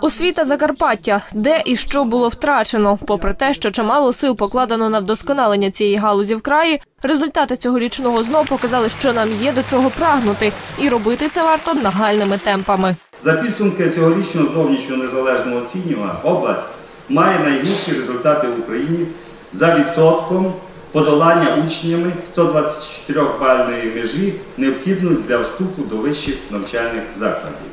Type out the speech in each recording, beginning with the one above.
Освіта Закарпаття, де і що було втрачено. Попри те, що чимало сил покладено на вдосконалення цієї галузі в краї, результати цьогорічного ЗНО показали, що нам є до чого прагнути, і робити це варто нагальними темпами. За підсумки цьогорічного зовнішнього незалежного оцінювання область має найгірші результати в Україні за відсотком подолання учнями 124-бальної межі, необхідної для вступу до вищих навчальних закладів.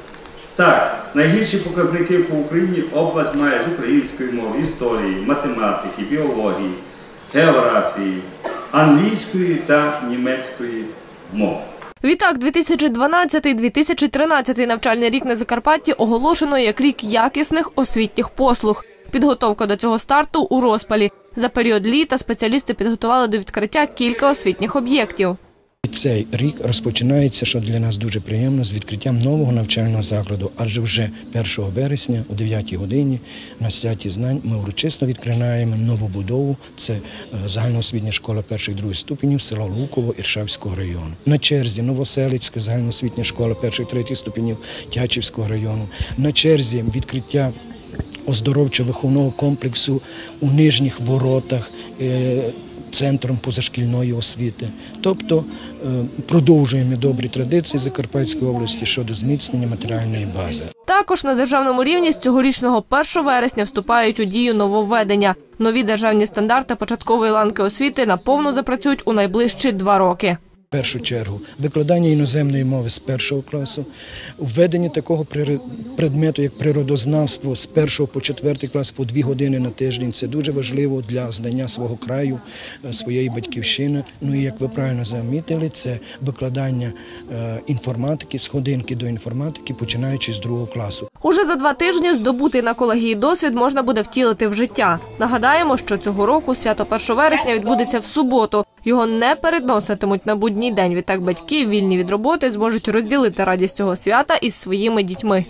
Так, найгірші показники по Україні область має з української мови, історії, математики, біології, географії, англійської та німецької мов. Відтак, 2012-2013 навчальний рік на Закарпатті оголошено як рік якісних освітніх послуг. Підготовка до цього старту у розпалі. За період літа спеціалісти підготували до відкриття кілька освітніх об'єктів. Цей рік розпочинається, що для нас дуже приємно, з відкриттям нового навчального закладу. Адже вже 1 вересня о 9 годині на святі знань ми урочисто відкриваємо нову будову. Це е, загальноосвітня школа перших других ступенів села Луково Іршавського району. На черзі Новоселицька загальноосвітня школа перших третіх ступенів Тячівського району. На черзі відкриття оздоровчо-виховного комплексу у нижніх воротах. Центром позашкільної освіти, тобто е, продовжуємо добрі традиції Закарпатської області щодо зміцнення матеріальної бази. Також на державному рівні з цьогорічного 1 вересня вступають у дію нововведення. Нові державні стандарти початкової ланки освіти наповно запрацюють у найближчі два роки. Першу чергу викладання іноземної мови з першого класу, введення такого предмету, як природознавство з першого по четвертий клас по дві години на тиждень. Це дуже важливо для знання свого краю, е, своєї батьківщини. Ну і як ви правильно замітили, це викладання е, інформатики, сходинки до інформатики, починаючи з другого класу. Уже за два тижні здобутий на колегії досвід можна буде втілити в життя. Нагадаємо, що цього року свято 1 вересня відбудеться в суботу. Його не переноситимуть на будній день. Відтак батьки, вільні від роботи, зможуть розділити радість цього свята із своїми дітьми.